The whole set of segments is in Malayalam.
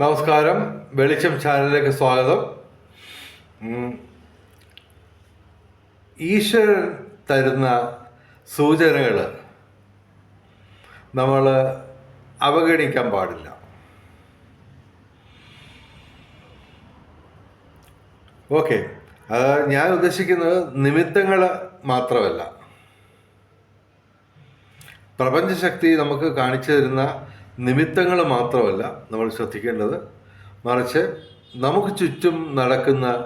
നമസ്കാരം. വെളിച്ചം ചാനലിലേക്ക് സ്വാഗതം. ഈശ്വരൻ തരുന്ന സൂചനകൾ നമ്മൾ അവഗണിക്കാൻ പാടില്ല. ഓക്കെ. ഞാൻ ഉദ്ദേശിക്കുന്നത് നിമിത്തങ്ങൾ മാത്രമല്ല. പ്രപഞ്ചശക്തി നമുക്ക് കാണിച്ചു തരുന്ന നിമിത്തങ്ങൾ മാത്രമല്ല നമ്മൾ ശ്രദ്ധിക്കേണ്ടത് മറിച്ച് നമുക്ക് ചുറ്റും നടക്കുന്ന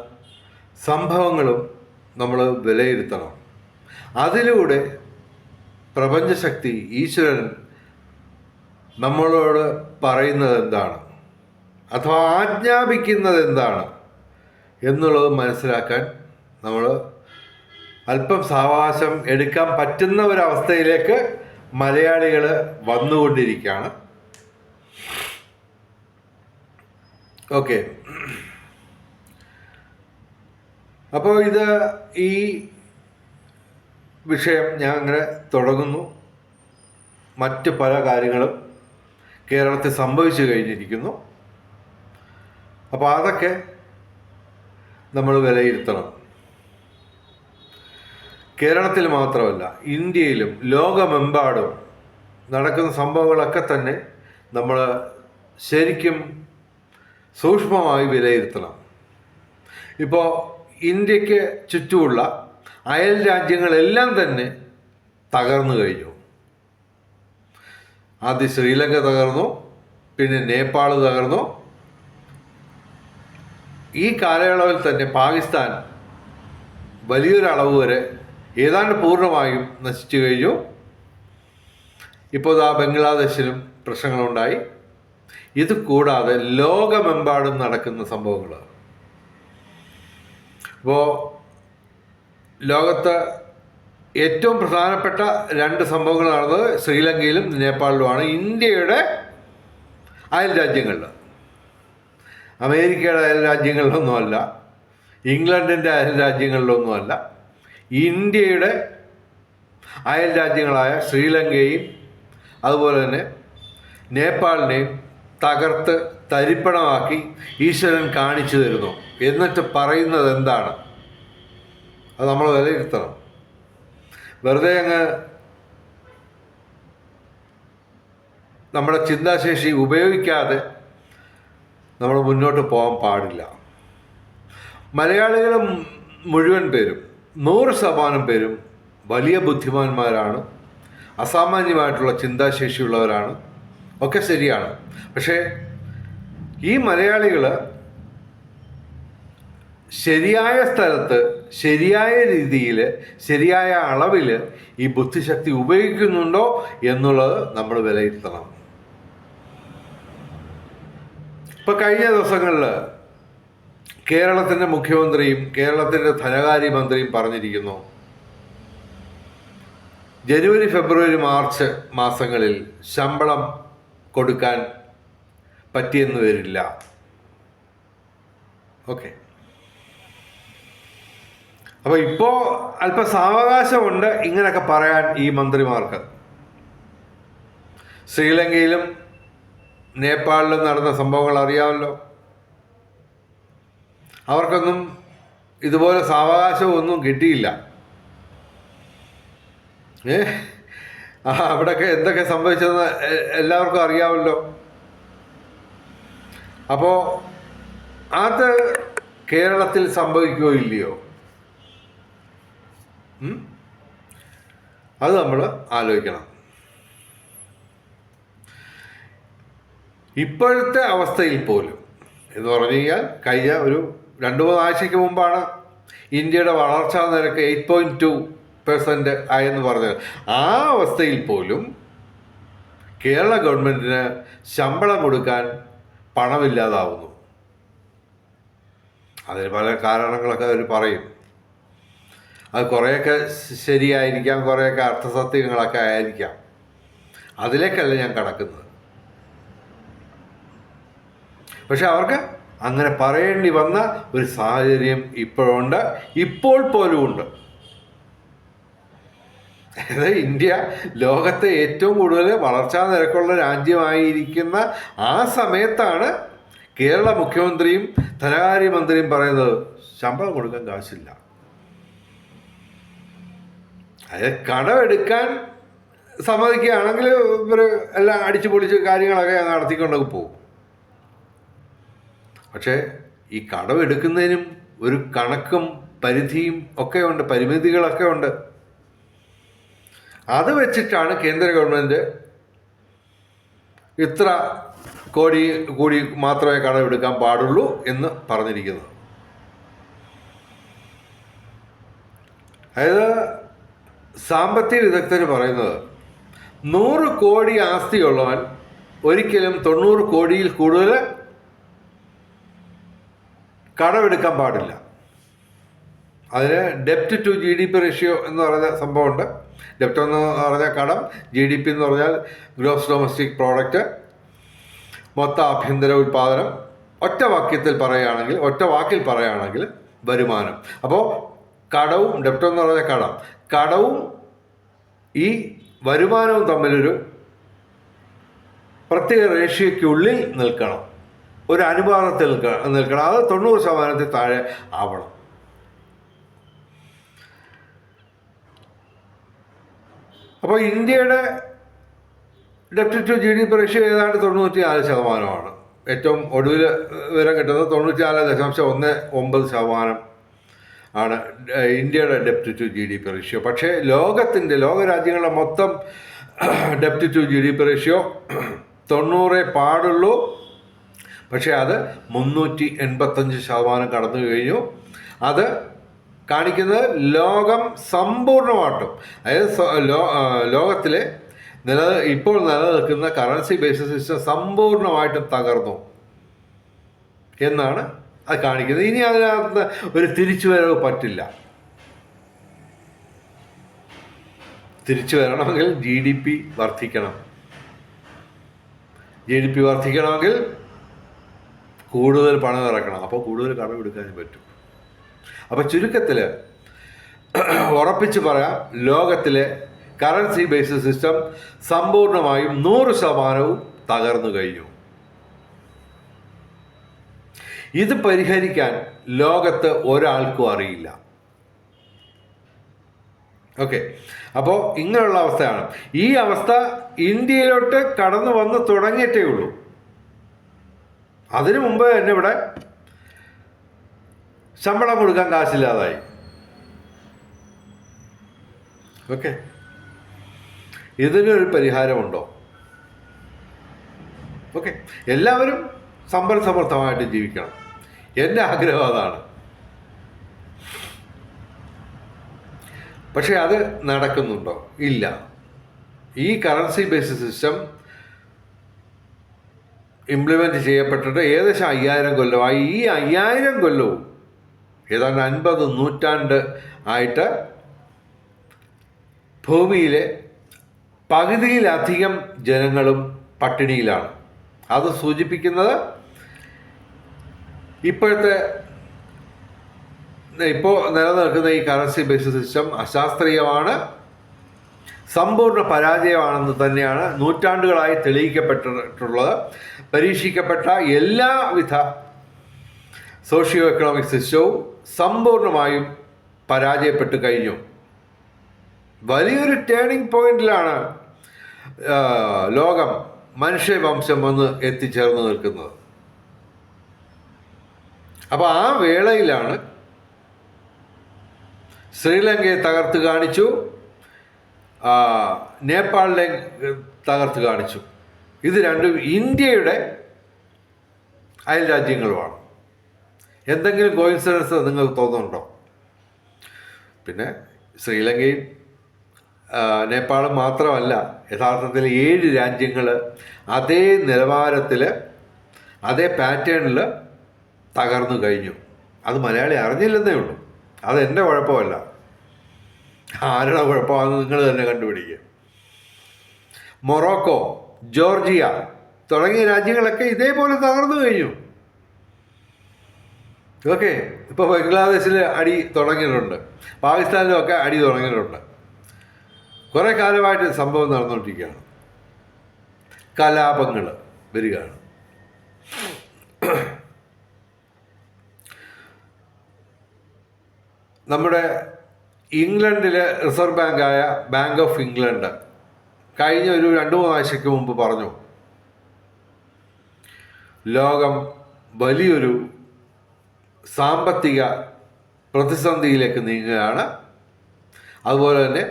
സംഭവങ്ങളും നമ്മൾ വിലയിരുത്തണം. അതിലൂടെ പ്രപഞ്ചശക്തി ഈശ്വരൻ നമ്മളോട് പറയുന്നത് എന്താണ്? അഥവാ ആജ്ഞാപിക്കുന്നത് എന്താണ്? എന്നുള്ളത് മനസ്സിലാക്കാൻ നമ്മൾ അല്പം സാവകാശം എടുക്കാൻ പറ്റുന്ന ഒരവസ്ഥയിലേക്ക് മലയാളികൾ വന്നുകൊണ്ടിരിക്കുകയാണ്. ഓക്കെ. അപ്പോൾ ഇത് ഈ വിഷയം ഞാൻ അങ്ങനെ തുടങ്ങുന്നു. മറ്റ് പല കാര്യങ്ങളും കേരളത്തിൽ സംഭവിച്ചു കഴിഞ്ഞിരിക്കുന്നു. അപ്പോൾ അതൊക്കെ നമ്മൾ വിലയിരുത്തണം. കേരളത്തിൽ മാത്രമല്ല ഇന്ത്യയിലും ലോകമെമ്പാടും നടക്കുന്ന സംഭവങ്ങളൊക്കെ തന്നെ നമ്മൾ ശരിക്കും സൂക്ഷ്മമായി വിലയിരുത്തണം. ഇപ്പോൾ ഇന്ത്യയ്ക്ക് ചുറ്റുമുള്ള അയൽ രാജ്യങ്ങളെല്ലാം തന്നെ തകർന്നു കഴിഞ്ഞു. ആദ്യം ശ്രീലങ്ക തകർന്നു പിന്നെ നേപ്പാൾ തകർന്നു. ഈ കാലയളവിൽ തന്നെ പാകിസ്ഥാൻ വലിയൊരളവ് വരെ ഏതാണ്ട് പൂർണമായും നശിച്ചു കഴിഞ്ഞു. ഇപ്പോൾ ആ ബംഗ്ലാദേശിലും പ്രശ്നങ്ങളുണ്ടായി. ഇത് കൂടാതെ ലോകമെമ്പാടും നടക്കുന്ന സംഭവങ്ങൾ അപ്പോൾ ലോകത്ത് ഏറ്റവും പ്രധാനപ്പെട്ട രണ്ട് സംഭവങ്ങൾ നടന്നത് ശ്രീലങ്കയിലും നേപ്പാളിലുമാണ്. ഇന്ത്യയുടെ അയൽ രാജ്യങ്ങളിൽ അമേരിക്കയുടെ അയൽ രാജ്യങ്ങളിലൊന്നുമല്ല ഇംഗ്ലണ്ടിന്റെ അയൽ രാജ്യങ്ങളിലൊന്നുമല്ല ഇന്ത്യയുടെ അയൽ രാജ്യങ്ങളായ ശ്രീലങ്കയും അതുപോലെ തന്നെ നേപ്പാളിനെയും തകർത്ത് തരിപ്പണമാക്കി ഈശ്വരൻ കാണിച്ചു തരുന്നു. എന്നിട്ട് പറയുന്നത് എന്താണ്? അത് നമ്മൾ വിലയിരുത്തണം. വെറുതെ അങ്ങ് നമ്മുടെ ചിന്താശേഷി ഉപയോഗിക്കാതെ നമ്മൾ മുന്നോട്ട് പോകാൻ പാടില്ല. മലയാളികൾ മുഴുവൻ പേരും നൂറ് ശതമാനം പേരും വലിയ ബുദ്ധിമാന്മാരാണ് അസാമാന്യമായിട്ടുള്ള ചിന്താശേഷിയുള്ളവരാണ്. ഒക്കെ ശരിയാണ്. പക്ഷേ ഈ മലയാളികൾ ശരിയായ സ്ഥലത്ത് ശരിയായ രീതിയിൽ ശരിയായ അളവിൽ ഈ ബുദ്ധിശക്തി ഉപയോഗിക്കുന്നുണ്ടോ എന്നുള്ളത് നമ്മൾ വിലയിരുത്തണം. ഇപ്പൊ കഴിഞ്ഞ ദിവസങ്ങളിൽ കേരളത്തിന്റെ മുഖ്യമന്ത്രിയും കേരളത്തിന്റെ ധനകാര്യമന്ത്രിയും പറഞ്ഞിരിക്കുന്നു. ജനുവരി ഫെബ്രുവരി മാർച്ച് മാസങ്ങളിൽ ശമ്പളം കൊടുക്കാൻ പറ്റിയെന്ന് വരില്ല. ഓക്കെ അപ്പോൾ ഇപ്പോ അല്പം സാവകാശമുണ്ട് ഇങ്ങനെയൊക്കെ പറയാൻ ഈ മന്ത്രിമാർക്ക്. ശ്രീലങ്കയിലും നേപ്പാളിലും നടന്ന സംഭവങ്ങൾ അറിയാമല്ലോ. അവർക്കൊന്നും ഇതുപോലെ സാവകാശമൊന്നും കിട്ടിയില്ല. ഏ ആ അവിടെയൊക്കെ എന്തൊക്കെ സംഭവിച്ചതെന്ന് എല്ലാവർക്കും അറിയാമല്ലോ. അപ്പോൾ അത് കേരളത്തിൽ സംഭവിക്കുകയോ ഇല്ലയോ? അത് നമ്മൾ ആലോചിക്കണം. ഇപ്പോഴത്തെ അവസ്ഥയിൽ പോലും എന്ന് പറഞ്ഞു കഴിഞ്ഞാൽ കഴിഞ്ഞ ഒരു രണ്ട് മൂന്ന് ആഴ്ചയ്ക്ക് മുമ്പാണ് ഇന്ത്യയുടെ വളർച്ചാ നിരക്ക് എയ്റ്റ് പോയിന്റ് ടു പെർസെന്റ് ആയെന്ന് പറഞ്ഞത്. ആ അവസ്ഥയിൽ പോലും കേരള ഗവൺമെന്റിന് ശമ്പളം കൊടുക്കാൻ പണമില്ലാതാവുന്നു. അതിന് പല കാരണങ്ങളൊക്കെ അവർ പറയും. അത് കുറേയൊക്കെ ശരിയായിരിക്കാം കുറേയൊക്കെ അർത്ഥസത്യങ്ങളൊക്കെ ആയിരിക്കാം. അതിലേക്കല്ല ഞാൻ കടക്കുന്നത്. പക്ഷെ അവർക്ക് അങ്ങനെ പറയേണ്ടി വന്ന ഒരു സാഹചര്യം ഇപ്പോഴുണ്ട്. ഇപ്പോൾ പോലും ഉണ്ട്. അതായത് ഇന്ത്യ ലോകത്തെ ഏറ്റവും കൂടുതൽ വളർച്ചാ നിരക്കുള്ള രാജ്യമായിരിക്കുന്ന ആ സമയത്താണ് കേരള മുഖ്യമന്ത്രിയും ധനകാര്യമന്ത്രിയും പറയുന്നത് ശമ്പളം കൊടുക്കാൻ കാശില്ല. അതായത് കടമെടുക്കാൻ സമ്മതിക്കുകയാണെങ്കിൽ ഇവർ എല്ലാം അടിച്ചു പൊളിച്ച് കാര്യങ്ങളൊക്കെ നടത്തിക്കൊണ്ടൊക്കെ പോകും. പക്ഷേ ഈ കടമെടുക്കുന്നതിനും ഒരു കണക്കും പരിധിയും ഒക്കെ ഉണ്ട് പരിമിതികളൊക്കെ ഉണ്ട്. അത് വെച്ചിട്ടാണ് കേന്ദ്ര ഗവൺമെന്റ് ഇത്ര കോടി കൂടി മാത്രമേ കടമെടുക്കാൻ പാടുള്ളൂ എന്ന് പറഞ്ഞിരിക്കുന്നത്. അതായത് സാമ്പത്തിക വിദഗ്ധർ പറയുന്നത് നൂറ് കോടി ആസ്തിയുള്ളവൻ ഒരിക്കലും തൊണ്ണൂറ് കോടിയിൽ കൂടുതൽ കടമെടുക്കാൻ പാടില്ല. അതിന് ഡെപ്റ്റ് to G D P ratio എന്ന് പറയുന്ന സംഭവമുണ്ട്. ഡെപ്റ്റ് എന്ന് പറഞ്ഞാൽ കടം ജി ഡി പി എന്ന് പറഞ്ഞാൽ ഗ്രോസ് ഡൊമസ്റ്റിക് പ്രോഡക്റ്റ് മൊത്ത ആഭ്യന്തര ഉൽപ്പാദനം ഒറ്റ വാക്യത്തിൽ പറയുകയാണെങ്കിൽ ഒറ്റ വാക്കിൽ പറയുകയാണെങ്കിൽ വരുമാനം. അപ്പോൾ കടവും ഡെപ്റ്റ് എന്ന് പറഞ്ഞാൽ കടം. കടവും ഈ വരുമാനവും തമ്മിലൊരു പ്രത്യേക റേഷ്യയ്ക്കുള്ളിൽ നിൽക്കണം. ഒരു അനുപാതത്തിൽ നിൽക്കണം. അത് തൊണ്ണൂറ് ശതമാനത്തിൽ താഴെ ആവണം. അപ്പോൾ ഇന്ത്യയുടെ ഡെപ്റ്റ് to G D P ratio ഏതാണ്ട് തൊണ്ണൂറ്റി നാല് ശതമാനമാണ്. ഏറ്റവും ഒടുവിൽ വിവരം കിട്ടുന്നത് തൊണ്ണൂറ്റി നാല് ദശാംശം ഒന്ന് ഒമ്പത് ശതമാനം ആണ് ഇന്ത്യയുടെ ഡെപ്റ്റ് to G D P ratio പക്ഷേ ലോകത്തിന്റെ ലോകരാജ്യങ്ങളുടെ മൊത്തം ഡെപ്റ്റ് to G D P ratio തൊണ്ണൂറേ പാടുള്ളൂ. പക്ഷേ അത് മുന്നൂറ്റി എൺപത്തഞ്ച് ശതമാനം കടന്നു കഴിഞ്ഞു. അത് കാണിക്കുന്നത് ലോകം സമ്പൂർണമായിട്ടും അതായത് ലോകത്തിലെ നില ഇപ്പോൾ നിലനിൽക്കുന്ന കറൻസി ബേസ്ഡ് സിസ്റ്റം സമ്പൂർണമായിട്ടും തകർന്നു എന്നാണ് അത് കാണിക്കുന്നത്. ഇനി അതിനകത്ത് ഒരു തിരിച്ചുവരവ് പറ്റില്ല. തിരിച്ചു വരണമെങ്കിൽ ജി ഡി പി വർദ്ധിക്കണം. ജി ഡി പി വർദ്ധിക്കണമെങ്കിൽ കൂടുതൽ പണം ഇറക്കണം. അപ്പോൾ കൂടുതൽ കടം എടുക്കാനും പറ്റും. അപ്പോൾ ചുരുക്കത്തിൽ ഉറപ്പിച്ച് പറയാം ലോകത്തിലെ കറൻസി ബേസ്ഡ് സിസ്റ്റം സമ്പൂർണമായും നൂറ് ശതമാനവും തകർന്നു കഴിഞ്ഞു. ഇത് പരിഹരിക്കാൻ ലോകത്ത് ഒരാൾക്കും അറിയില്ല. ഓക്കെ അപ്പോൾ ഇങ്ങനെയുള്ള അവസ്ഥയാണ്. ഈ അവസ്ഥ ഇന്ത്യയിലോട്ട് കടന്നു വന്ന് തുടങ്ങിയിട്ടേ ഉള്ളൂ. അതിനു മുമ്പ് തന്നെ ഇവിടെ ശമ്പളം കൊടുക്കാൻ കാശില്ലാതായി. ഓക്കെ. ഇതിനൊരു പരിഹാരമുണ്ടോ? ഓക്കെ. എല്ലാവരും സമ്പൽ സമൃദ്ധമായിട്ട് ജീവിക്കണം. എന്റെ ആഗ്രഹം അതാണ്. പക്ഷേ അത് നടക്കുന്നുണ്ടോ? ഇല്ല. ഈ കറൻസി ബേസ്ഡ് സിസ്റ്റം ഇംപ്ലിമെന്റ് ചെയ്യപ്പെട്ടിട്ട് ഏകദേശം അയ്യായിരം കൊല്ലമായി ഈ അയ്യായിരം കൊല്ലവും ഏതാണ്ട് അൻപത് നൂറ്റാണ്ട് ആയിട്ട് ഭൂമിയിലെ പകുതിയിലധികം ജനങ്ങളും പട്ടിണിയിലാണ്. അത് സൂചിപ്പിക്കുന്നത് ഇപ്പോഴത്തെ ഇപ്പോൾ നിലനിൽക്കുന്ന ഈ കറൻസി ബേസ് സിസ്റ്റം അശാസ്ത്രീയമാണ് സമ്പൂർണ പരാജയമാണെന്ന് തന്നെയാണ് നൂറ്റാണ്ടുകളായി തെളിയിക്കപ്പെട്ടിട്ടുള്ളത്. പരീക്ഷിക്കപ്പെട്ട എല്ലാവിധ സോഷ്യോ എക്കണോമിക് സിസ്റ്റവും സമ്പൂർണമായും പരാജയപ്പെട്ടു കഴിഞ്ഞു. വലിയൊരു ടേണിംഗ് പോയിന്റിലാണ് ലോകം മനുഷ്യവംശം വന്ന് എത്തിച്ചേർന്ന് നിൽക്കുന്നത്. അപ്പോൾ ആ വേളയിലാണ് ശ്രീലങ്കയെ തകർത്ത് കാണിച്ചു നേപ്പാളിലെ തകർത്ത് കാണിച്ചു. ഇത് രണ്ടും ഇന്ത്യയുടെ അയൽ രാജ്യങ്ങളുമാണ് എന്തെങ്കിലും കോയിൻസിഡൻസ് നിങ്ങൾക്ക് തോന്നുന്നുണ്ടോ? പിന്നെ ശ്രീലങ്കയും നേപ്പാളും മാത്രമല്ല യഥാർത്ഥത്തിൽ ഏഴ് രാജ്യങ്ങൾ അതേ നിലവാരത്തിൽ അതേ പാറ്റേണിൽ തകർന്നു കഴിഞ്ഞു. അത് മലയാളി അറിഞ്ഞില്ലെന്നേ ഉള്ളൂ. അതെന്റെ കുഴപ്പമല്ല. ആരുടെ കുഴപ്പമാണെന്ന് നിങ്ങൾ തന്നെ കണ്ടുപിടിക്കുക മൊറോക്കോ ജോർജിയ തുടങ്ങിയ രാജ്യങ്ങളൊക്കെ ഇതേപോലെ തകർന്നു കഴിഞ്ഞു. ഓക്കെ ഇപ്പോൾ ബംഗ്ലാദേശിൽ അടി തുടങ്ങിയിട്ടുണ്ട് പാകിസ്ഥാനിലുമൊക്കെ അടി തുടങ്ങിയിട്ടുണ്ട് കുറേ കാലമായിട്ട് സംഭവം നടന്നുകൊണ്ടിരിക്കുകയാണ് കലാപങ്ങൾ വരികയാണ്. നമ്മുടെ ഇംഗ്ലണ്ടിലെ റിസർവ് ബാങ്കായ ബാങ്ക് ഓഫ് ഇംഗ്ലണ്ട് കഴിഞ്ഞ ഒരു രണ്ട് മൂന്ന് ആഴ്ചയ്ക്ക് മുമ്പ് പറഞ്ഞു ലോകം വലിയൊരു സാമ്പത്തിക പ്രതിസന്ധിയിലേക്ക് നീങ്ങുകയാണ്. അതുപോലെ തന്നെ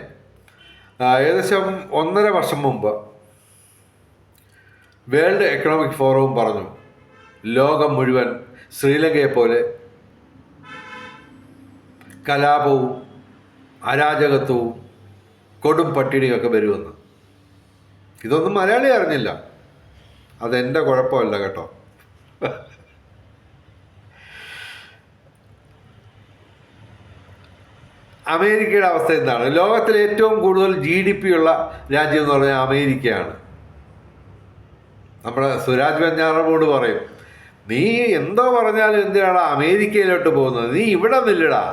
ഏകദേശം ഒന്നര വർഷം മുമ്പ് വേൾഡ് എക്കണോമിക് ഫോറവും പറഞ്ഞു ലോകം മുഴുവൻ ശ്രീലങ്കയെ പോലെ കലാപവും അരാജകത്വവും കൊടും പട്ടിണിയൊക്കെ വരുമെന്ന്. ഇതൊന്നും മലയാളി അറിഞ്ഞില്ല. അതെന്റെ കുഴപ്പമല്ല കേട്ടോ. അമേരിക്കയുടെ അവസ്ഥ എന്താണ്? ലോകത്തിലെ ഏറ്റവും കൂടുതൽ ജി ഡി പി ഉള്ള രാജ്യം എന്ന് പറഞ്ഞാൽ അമേരിക്കയാണ്. നമ്മുടെ സുരാജ് വെഞ്ഞാറമോട് പറയും നീ എന്തോ പറഞ്ഞാലും എന്തിനാണ് അമേരിക്കയിലോട്ട് പോകുന്നത്? നീ ഇവിടെ നില്ലടാ.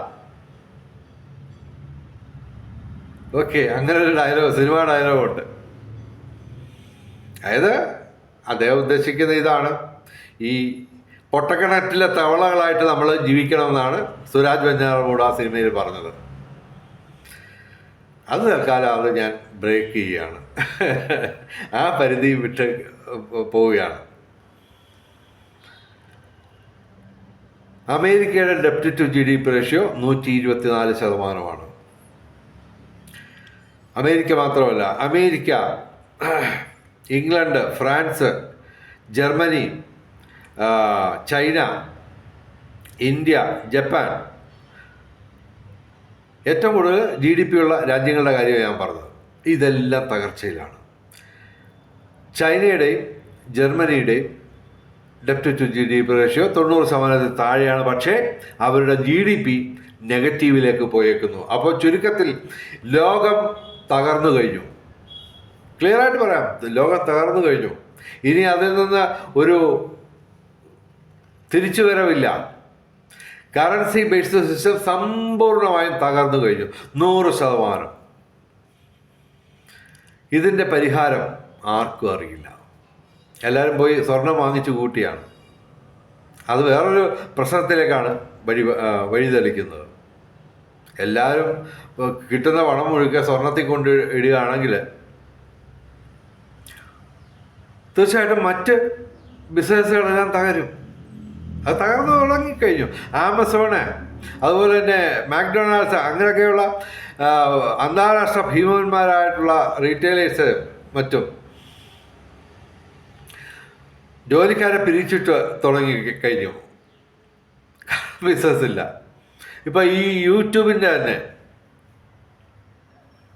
ഓക്കെ അങ്ങനെ ഒരു ഡയലോഗ് സിനിമ ഡയലോഗുണ്ട് അതായത് അദ്ദേഹം ഉദ്ദേശിക്കുന്ന ഇതാണ്. ഈ പൊട്ടക്കിണറ്റിലെ തവളകളായിട്ട് നമ്മൾ ജീവിക്കണമെന്നാണ് സുരാജ് വെഞ്ഞാറമൂട് ആ സിനിമയിൽ പറഞ്ഞത്. അത് തൽക്കാലം അത് ഞാൻ ബ്രേക്ക് ചെയ്യുകയാണ് ആ പരിധി വിട്ട് പോവുകയാണ്. അമേരിക്കയുടെ ഡെപ്റ്റ് to G D P ratio നൂറ്റി ഇരുപത്തിനാല് ശതമാനമാണ്. അമേരിക്ക മാത്രമല്ല America England France Germany China India Japan ഏറ്റവും കൂടുതൽ ജി ഡി പി ഉള്ള രാജ്യങ്ങളുടെ കാര്യമാണ് ഞാൻ പറഞ്ഞത്. ഇതെല്ലാം തകർച്ചയിലാണ്. ചൈനയുടെയും ജർമ്മനിയുടെയും ഡെപ്റ്റ് to G D P ratio തൊണ്ണൂറ് ശതമാനത്തിൽ താഴെയാണ്. പക്ഷേ അവരുടെ ജി ഡി പി നെഗറ്റീവിലേക്ക് പോയേക്കുന്നു. അപ്പോൾ ചുരുക്കത്തിൽ ലോകം തകർന്നു കഴിഞ്ഞു. ക്ലിയർ ആയിട്ട് പറയാം. ലോകം തകർന്നു കഴിഞ്ഞു. ഇനി അതിൽ നിന്ന് ഒരു തിരിച്ചുവരവില്ല. കറൻസി ബേസ്ഡ് സിസ്റ്റം സമ്പൂർണമായും തകർന്നു കഴിഞ്ഞു. നൂറ് ശതമാനം. ഇതിന്റെ പരിഹാരം ആർക്കും അറിയില്ല. എല്ലാവരും പോയി സ്വർണം വാങ്ങിച്ചു കൂട്ടിയാണ്. അത് വേറൊരു പ്രശ്നത്തിലേക്കാണ് വഴി വഴിതെളിക്കുന്നത്. എല്ലാവരും കിട്ടുന്ന പണം മുഴുക്കെ സ്വർണത്തിൽ കൊണ്ട് ഇടുകയാണെങ്കിൽ തീർച്ചയായിട്ടും മറ്റ് ബിസിനസ്സുകളെല്ലാം തകരും. അത് തകർന്നു തുടങ്ങിക്കഴിഞ്ഞു. ആമസോണ് അതുപോലെ തന്നെ മാക്ഡൊണാൾഡ്സ് അങ്ങനെയൊക്കെയുള്ള അന്താരാഷ്ട്ര ഭീമന്മാരായിട്ടുള്ള റീറ്റെയിലേഴ്സ് മറ്റും ജോലിക്കാരെ പിരിച്ചിട്ട് തുടങ്ങി കഴിഞ്ഞു. ബിസിനസ് ഇല്ല. ഇപ്പം ഈ യൂട്യൂബിന്റെ തന്നെ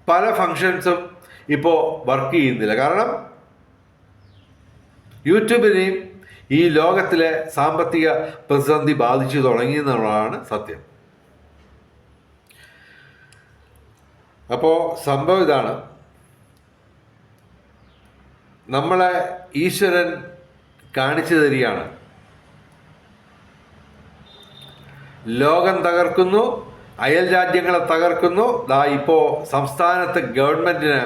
പല ഫങ്ഷൻസും ഇപ്പോൾ വർക്ക് ചെയ്യുന്നില്ല. കാരണം യൂട്യൂബിനെയും ഈ ലോകത്തിലെ സാമ്പത്തിക പ്രതിസന്ധി ബാധിച്ചു തുടങ്ങി എന്നുള്ളതാണ് സത്യം. അപ്പോൾ സംഭവം ഇതാണ്. നമ്മളെ ഈശ്വരൻ കാണിച്ചു തരികയാണ്. ലോകം തകർക്കുന്നു അയൽ രാജ്യങ്ങളെ തകർക്കുന്നു. ദാ ഇപ്പോൾ സംസ്ഥാനത്ത് ഗവൺമെന്റിന്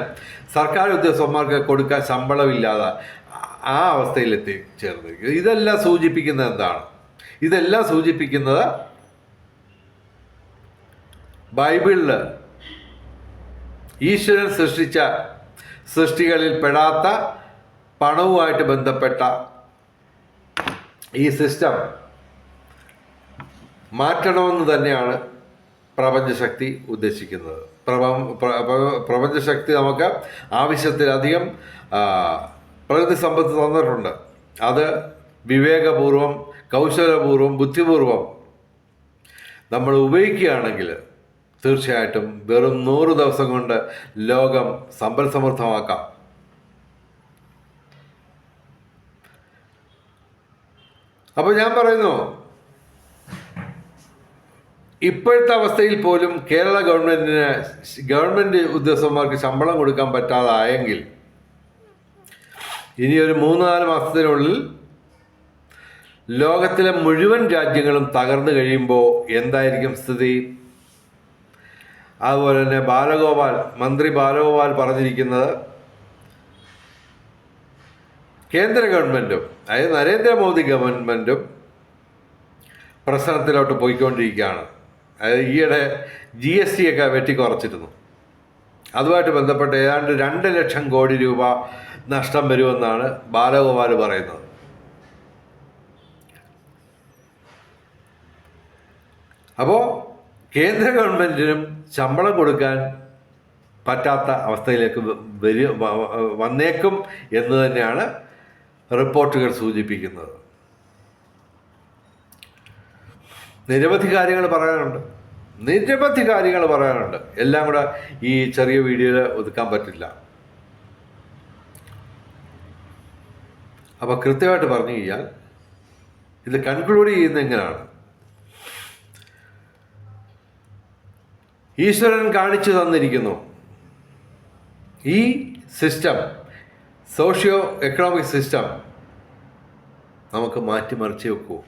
സർക്കാർ ഉദ്യോഗസ്ഥന്മാർക്ക് കൊടുക്കാൻ ശമ്പളമില്ലാതെ. ആ അവസ്ഥയിലെത്തി ചേർന്നിരിക്കുന്നു ഇതെല്ലാം സൂചിപ്പിക്കുന്നത് എന്താണ്? ഇതെല്ലാം സൂചിപ്പിക്കുന്നത് ബൈബിളിൽ ഈശ്വരൻ സൃഷ്ടിച്ച സൃഷ്ടികളിൽ പെടാത്ത പണവുമായിട്ട് ബന്ധപ്പെട്ട ഈ സിസ്റ്റം മാറ്റണമെന്ന് തന്നെയാണ് പ്രപഞ്ചശക്തി ഉദ്ദേശിക്കുന്നത്. പ്രപ പ്ര- പ്ര- പ്രപഞ്ചശക്തി നമുക്ക് ആവശ്യത്തിലധികം പ്രകൃതി സമ്പത്ത് തന്നിട്ടുണ്ട്. അത് വിവേകപൂർവം കൗശലപൂർവം ബുദ്ധിപൂർവം നമ്മൾ ഉപയോഗിക്കുകയാണെങ്കിൽ തീർച്ചയായിട്ടും വെറും നൂറ് ദിവസം കൊണ്ട് ലോകം സമ്പൽ സമൃദ്ധമാക്കാം. അപ്പോൾ ഞാൻ പറയുന്നു ഇപ്പോഴത്തെ അവസ്ഥയിൽ പോലും കേരള ഗവൺമെന്റിന് ഗവൺമെന്റ് ഉദ്യോഗസ്ഥന്മാർക്ക് ശമ്പളം കൊടുക്കാൻ പറ്റാതായെങ്കിൽ ഇനി ഒരു മൂന്ന് നാല് മാസത്തിനുള്ളിൽ ലോകത്തിലെ മുഴുവൻ രാജ്യങ്ങളും തകർന്നു കഴിയുമ്പോൾ എന്തായിരിക്കും സ്ഥിതി? അതുപോലെ തന്നെ ബാലഗോപാൽ മന്ത്രി ബാലഗോപാൽ പറഞ്ഞിരിക്കുന്നത് കേന്ദ്ര ഗവൺമെന്റും അതായത് നരേന്ദ്രമോദി ഗവൺമെന്റും പ്രശ്നത്തിലോട്ട് പോയിക്കൊണ്ടിരിക്കുകയാണ്. അതായത് ഈയിടെ ജി എസ് ടി ഒക്കെ വെട്ടിക്കുറച്ചിരുന്നു. അതുമായിട്ട് ബന്ധപ്പെട്ട് ഏതാണ്ട് രണ്ട് ലക്ഷം കോടി രൂപ നഷ്ടം വരുമെന്നാണ് ബാലഗോപാൽ പറയുന്നത്. അപ്പോൾ കേന്ദ്ര ഗവൺമെന്റിനും ശമ്പളം കൊടുക്കാൻ പറ്റാത്ത അവസ്ഥയിലേക്ക് വരു വന്നേക്കും എന്ന് തന്നെയാണ് റിപ്പോർട്ടുകൾ സൂചിപ്പിക്കുന്നത്. നിരവധി കാര്യങ്ങൾ പറയാനുണ്ട്. നിരവധി കാര്യങ്ങൾ പറയാനുണ്ട്. എല്ലാം കൂടെ ഈ ചെറിയ വീഡിയോയിൽ ഒതുക്കാൻ പറ്റില്ല. അപ്പോൾ കൃത്യമായിട്ട് പറഞ്ഞു കഴിഞ്ഞാൽ ഇത് കൺക്ലൂഡ് ചെയ്യുന്ന എങ്ങനെയാണ്? ഈശ്വരൻ കാണിച്ചു തന്നിരിക്കുന്നു. ഈ സിസ്റ്റം സോഷ്യോ എക്കണോമിക് സിസ്റ്റം നമുക്ക് മാറ്റിമറിച്ച് വെക്കൂ.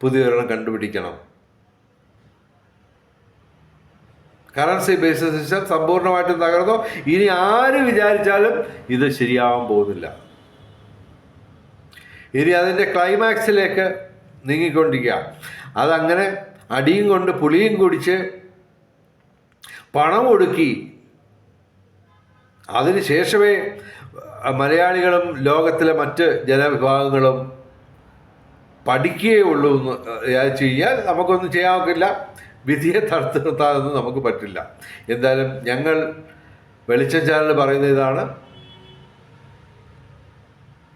പുതിയൊരെണ്ണം കണ്ടുപിടിക്കണം. കറൻസി ബേസ്ഡ് സിസ്റ്റം സമ്പൂർണമായിട്ടും തകർന്നു. ഇനി ആര് വിചാരിച്ചാലും ഇത് ശരിയാവാൻ പോകുന്നില്ല. ഇനി അതിന്റെ ക്ലൈമാക്സിലേക്ക് നീങ്ങിക്കൊണ്ടിരിക്കുക. അതങ്ങനെ അടിയും കൊണ്ട് പുളിയും കുടിച്ച് പണം ഒടുക്കി. അതിന് ശേഷമേ മലയാളികളും ലോകത്തിലെ മറ്റ് ജനവിഭാഗങ്ങളും പഠിക്കുകയുള്ളൂ എന്ന് വിചാരിച്ചു കഴിഞ്ഞാൽ നമുക്കൊന്നും ചെയ്യാൻ വിധിയെ തടുത്തു നിർത്താനൊന്നും നമുക്ക് പറ്റില്ല. എന്തായാലും ഞങ്ങൾ വെളിച്ചം ചാനൽ പറയുന്ന ഇതാണ്.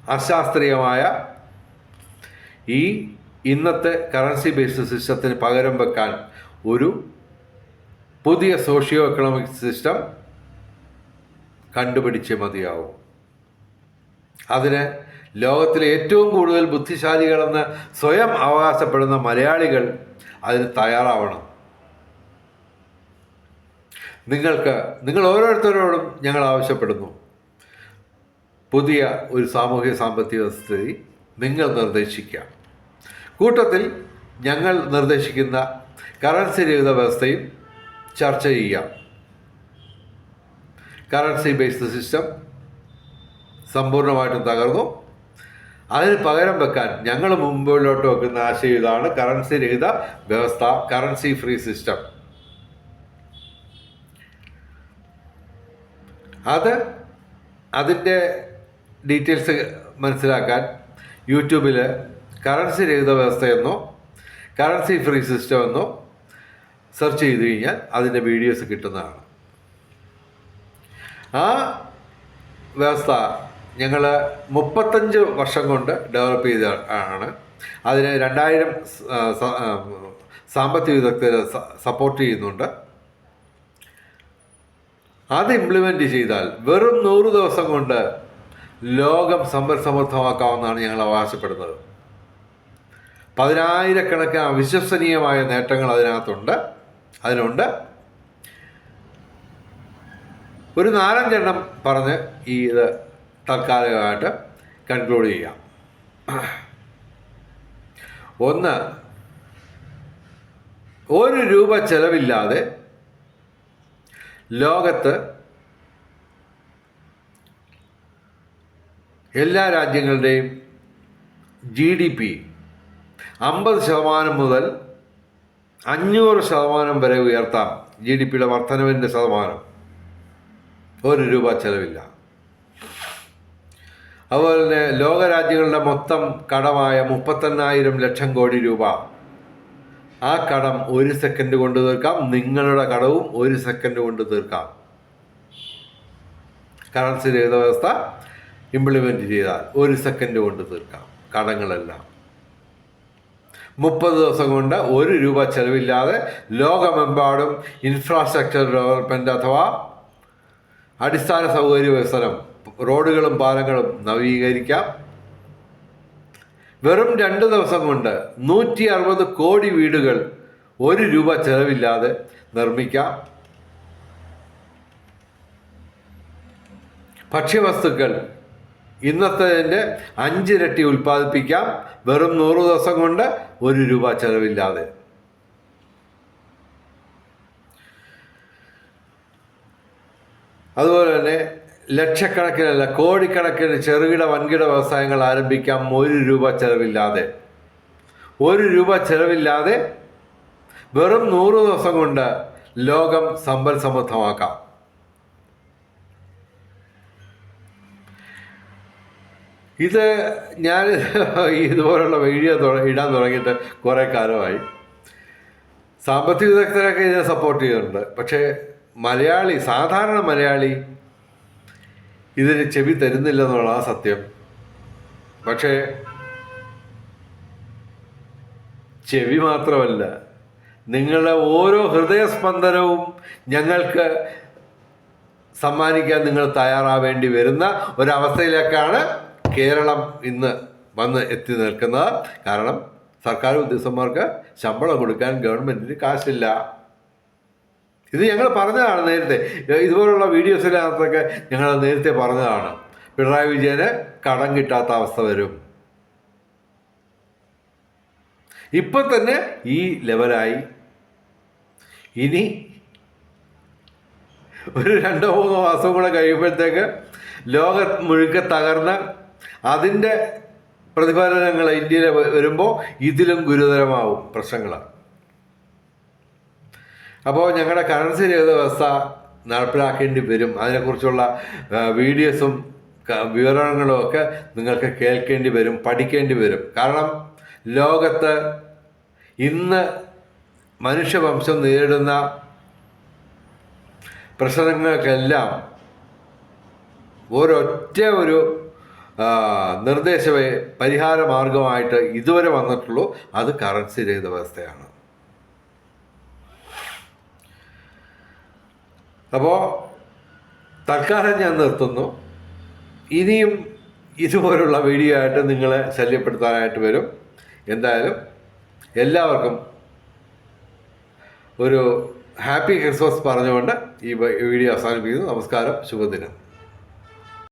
അശാസ്ത്രീയമായ ഈ ഇന്നത്തെ കറൻസി ബേസ്ഡ് സിസ്റ്റത്തിന് പകരം വെക്കാൻ ഒരു പുതിയ സോഷ്യോ എക്കണോമിക് സിസ്റ്റം കണ്ടുപിടിച്ച് മതിയാവും. അതിന് ലോകത്തിലെ ഏറ്റവും കൂടുതൽ ബുദ്ധിശാലികളെന്ന് സ്വയം അവകാശപ്പെടുന്ന മലയാളികൾ അതിന് തയ്യാറാവണം. നിങ്ങൾക്ക് നിങ്ങൾ ഓരോരുത്തരോടും ഞങ്ങൾ ആവശ്യപ്പെടുന്നു. പുതിയ ഒരു സാമൂഹിക സാമ്പത്തിക സ്ഥിതി നിങ്ങൾ നിർദ്ദേശിക്കാം. കൂട്ടത്തിൽ ഞങ്ങൾ നിർദ്ദേശിക്കുന്ന കറൻസി രഹിത വ്യവസ്ഥയും ചർച്ച ചെയ്യാം. കറൻസി ബേസ്ഡ് സിസ്റ്റം സമ്പൂർണമായിട്ടും തകർന്നു. അതിന് പകരം വെക്കാൻ ഞങ്ങൾ മുമ്പിലോട്ട് വെക്കുന്ന ആശയം ഇതാണ് കറൻസി രഹിത വ്യവസ്ഥ കറൻസി ഫ്രീ സിസ്റ്റം അത് അതിന്റെ ഡീറ്റെയിൽസ് മനസ്സിലാക്കാൻ യൂട്യൂബിൽ കറൻസി രഹിത വ്യവസ്ഥയെന്നോ കറൻസി ഫ്രീ സിസ്റ്റം എന്നോ സെർച്ച് ചെയ്ത് കഴിഞ്ഞാൽ അതിന്റെ വീഡിയോസ് കിട്ടുന്നതാണ്. ആ വ്യവസ്ഥ ഞങ്ങൾ മുപ്പത്തഞ്ച് വർഷം കൊണ്ട് ഡെവലപ്പ് ചെയ്ത ആണ്. അതിന് രണ്ടായിരം സാമ്പത്തിക വിദഗ്ധർ സപ്പോർട്ട് ചെയ്യുന്നുണ്ട്. അത് ഇംപ്ലിമെന്റ് ചെയ്താൽ വെറും നൂറ് ദിവസം കൊണ്ട് ലോകം സമ്പൽ സമൃദ്ധമാക്കാമെന്നാണ് ഞങ്ങൾ അവകാശപ്പെടുന്നത്. പതിനായിരക്കണക്കിന് അവിശ്വസനീയമായ നേട്ടങ്ങൾ അതിനകത്തുണ്ട്. അതിനുണ്ട് ഒരു നാലഞ്ചെണ്ണം പറഞ്ഞ് ഈ ഇത് തൽക്കാലികമായിട്ട് കൺക്ലൂഡ് ചെയ്യാം. ഒന്ന് ഒരു രൂപ ചെലവില്ലാതെ ലോകത്ത് എല്ലാ രാജ്യങ്ങളുടെയും ജി ഡി പി അമ്പത് ശതമാനം മുതൽ അഞ്ഞൂറ് ശതമാനം വരെ ഉയർത്താം ജി ഡി പിയുടെ വർധനവിന്റെ ശതമാനം. ഒരു രൂപ ചെലവില്ല. അതുപോലെ തന്നെ ലോകരാജ്യങ്ങളുടെ മൊത്തം കടമായ മുപ്പത്തെണ്ണായിരം ലക്ഷം കോടി രൂപ. ആ കടം ഒരു സെക്കൻഡ് കൊണ്ട് തീർക്കാം. നിങ്ങളുടെ കടവും ഒരു സെക്കൻഡ് കൊണ്ട് തീർക്കാം. കറൻസി രഹിത വ്യവസ്ഥ ഇംപ്ലിമെന്റ് ചെയ്താൽ ഒരു സെക്കൻഡ് കൊണ്ട് തീർക്കാം. കടങ്ങളെല്ലാം. മുപ്പത് ദിവസം കൊണ്ട് ഒരു രൂപ ചെലവില്ലാതെ ലോകമെമ്പാടും ഇൻഫ്രാസ്ട്രക്ചർ ഡെവലപ്മെന്റ് അഥവാ അടിസ്ഥാന സൗകര്യ വികസനം റോഡുകളും പാലങ്ങളും നവീകരിക്കാം. വെറും രണ്ട് ദിവസം കൊണ്ട് നൂറ്റി അറുപത് കോടി വീടുകൾ ഒരു രൂപ ചെലവില്ലാതെ നിർമ്മിക്കാം. ഭക്ഷ്യവസ്തുക്കൾ ഇന്നത്തതിന്റെ അഞ്ചിരട്ടി ഉൽപ്പാദിപ്പിക്കാം. വെറും നൂറ് ദിവസം കൊണ്ട് ഒരു രൂപ ചെലവില്ലാതെ. അതുപോലെ തന്നെ ലക്ഷക്കണക്കിനല്ല കോടിക്കണക്കിന് ചെറുകിട വൻകിട വ്യവസായങ്ങൾ ആരംഭിക്കാം. ഒരു രൂപ ചെലവില്ലാതെ. ഒരു രൂപ ചെലവില്ലാതെ വെറും നൂറ് ദിവസം കൊണ്ട് ലോകം സമ്പൽ സമൃദ്ധമാക്കാം. ഇത് ഞാൻ ഇതുപോലുള്ള വീഡിയോ ഇടാൻ തുടങ്ങിയിട്ട് കുറേ കാലമായി. സാമ്പത്തിക വിദഗ്ധരൊക്കെ ഇതിനെ സപ്പോർട്ട് ചെയ്യുന്നുണ്ട്. പക്ഷേ മലയാളി സാധാരണ മലയാളി ഇതിന് ചെവി തരുന്നില്ല എന്നുള്ള സത്യം. പക്ഷേ ചെവി മാത്രമല്ല നിങ്ങളുടെ ഓരോ ഹൃദയസ്പന്ദനവും ഞങ്ങൾക്ക് സമ്മാനിക്കാൻ നിങ്ങൾ തയ്യാറാവേണ്ടി വരുന്ന ഒരവസ്ഥയിലേക്കാണ് കേരളം ഇന്ന് വന്ന് എത്തി നിൽക്കുന്നത് കാരണം സർക്കാർ ഉദ്യോഗസ്ഥന്മാർക്ക് ശമ്പളം കൊടുക്കാൻ ഗവൺമെന്റിന് കാശില്ല. ഇത് ഞങ്ങൾ പറഞ്ഞതാണ് നേരത്തെ. ഇതുപോലുള്ള വീഡിയോസിനകത്തൊക്കെ ഞങ്ങൾ നേരത്തെ പറഞ്ഞതാണ്. പിണറായി വിജയന് കടം കിട്ടാത്ത അവസ്ഥ വരും. ഇപ്പം തന്നെ ഈ ലെവലായി. ഇനി ഒരു രണ്ടോ മൂന്നോ മാസം കൂടെ കഴിയുമ്പോഴത്തേക്ക് ലോകം മുഴുക്കെ തകർന്ന് അതിന്റെ പ്രതിഫലനങ്ങൾ ഇന്ത്യയിൽ വരുമ്പോൾ ഇതിലും ഗുരുതരമാവും പ്രശ്നങ്ങൾ അപ്പോൾ ഞങ്ങളുടെ കറൻസി രഹിത വ്യവസ്ഥ നടപ്പിലാക്കേണ്ടി വരും. അതിനെക്കുറിച്ചുള്ള വീഡിയോസും വിവരണങ്ങളും ഒക്കെ നിങ്ങൾക്ക് കേൾക്കേണ്ടി വരും പഠിക്കേണ്ടി വരും. കാരണം ലോകത്ത് ഇന്ന് മനുഷ്യവംശം നേരിടുന്ന പ്രശ്നങ്ങൾക്കെല്ലാം ഒരൊറ്റ ഒരു ആ, നിർദ്ദേശമേ പരിഹാര മാർഗമായിട്ട് ഇതുവരെ വന്നിട്ടുള്ളൂ. അത് കറൻസി രഹിത വ്യവസ്ഥയാണ്. അപ്പോൾ തൽക്കാലം ഞാൻ നിർത്തുന്നു. ഇനിയും ഇതുപോലുള്ള വീഡിയോ ആയിട്ട് നിങ്ങളെ ശല്യപ്പെടുത്താനായിട്ട് വരും. എന്തായാലും എല്ലാവർക്കും ഒരു ഹാപ്പി ക്രിസ്മസ് പറഞ്ഞുകൊണ്ട് ഈ വീഡിയോ അവസാനിപ്പിക്കുന്നു. നമസ്കാരം ശുഭദിനം.